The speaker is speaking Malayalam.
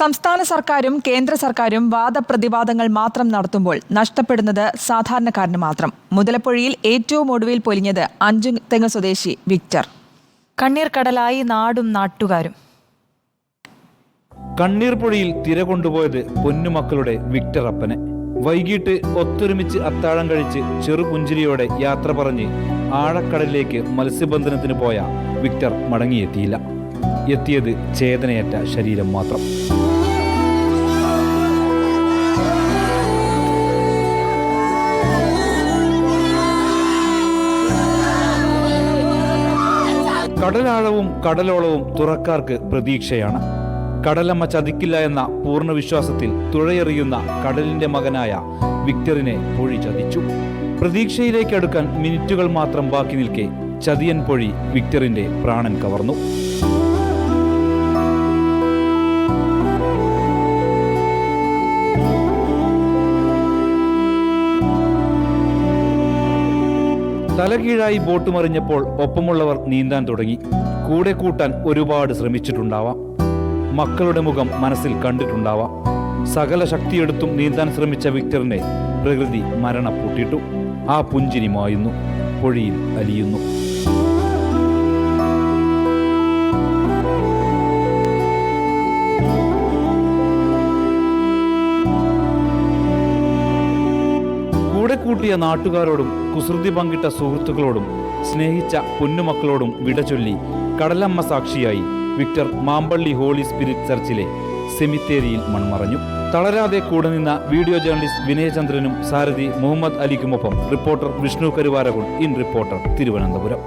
സംസ്ഥാന സർക്കാരും കേന്ദ്ര സർക്കാരും വാദപ്രതിവാദങ്ങൾ മാത്രം നടത്തുമ്പോൾ നഷ്ടപ്പെടുന്നത് സാധാരണക്കാരന് മാത്രം. മുതലപ്പുഴയിൽ ഏറ്റവും ഒടുവിൽ പൊലിഞ്ഞത് അഞ്ചു തെങ്ങ് സ്വദേശി വിക്ടർ. കണ്ണീർ കടലായി നാടും നാട്ടുകാരും. കണ്ണീർ തിര കൊണ്ടുപോയത് പൊന്നുമക്കളുടെ വിക്ടർ അപ്പനെ. വൈകിട്ട് ഒത്തൊരുമിച്ച് അത്താഴം കഴിച്ച് ചെറുപുഞ്ചിരിയോടെ യാത്ര പറഞ്ഞ് ആഴക്കടലിലേക്ക് മത്സ്യബന്ധനത്തിന് പോയ വിക്ടർ മടങ്ങിയെത്തിയില്ല. എത്തിയത് ചേതനയറ്റ ശരീരം മാത്രം. കടലാഴവും കടലോളവും തുറക്കാർക്ക് പ്രതീക്ഷയാണ്. കടലമ്മ ചതിക്കില്ല എന്ന പൂർണ വിശ്വാസത്തിൽ തുഴയെറിയുന്ന കടലിന്റെ മകനായ വിക്ടറിനെ പൊഴി ചതിച്ചു. പ്രതീക്ഷയിലേക്ക് അടുക്കാൻ മിനിറ്റുകൾ മാത്രം ബാക്കി നിൽക്കെ ചതിയൻ പൊഴി വിക്ടറിന്റെ പ്രാണൻ കവർന്നു. തലകീഴായി ബോട്ട് മറിഞ്ഞപ്പോൾ ഒപ്പമുള്ളവർ നീന്താൻ തുടങ്ങി. കൂടെ കൂട്ടാൻ ഒരുപാട് ശ്രമിച്ചിട്ടുണ്ടാവാം. മക്കളുടെ മുഖം മനസ്സിൽ കണ്ടിട്ടുണ്ടാവാം. സകല ശക്തിയെടുത്തും നീന്താൻ ശ്രമിച്ച വിക്ടറിനെ പ്രകൃതി മരണപ്പൂട്ടിട്ടു ആ പുഞ്ചിരി മായുന്നു പൊഴിയിൽ അലിയുന്നു. കൂടെ കൂട്ടിയ നാട്ടുകാരോടും കുസൃതി പങ്കിട്ട സുഹൃത്തുക്കളോടും സ്നേഹിച്ച പൊന്നുമക്കളോടും വിട ചൊല്ലി കടലമ്മ സാക്ഷിയായി വിക്ടർ മാമ്പള്ളി ഹോളി സ്പിരിറ്റ് ചർച്ചിലെ സെമിത്തേരിയിൽ മൺമറഞ്ഞു. തളരാതെ കൂടെ നിന്ന വീഡിയോ ജേർണലിസ്റ്റ് വിനയചന്ദ്രനും സാരഥി മുഹമ്മദ് അലിക്കുമൊപ്പം reporter Vishnu കരുവാരകുൾ in reporter Thiruvananthapuram.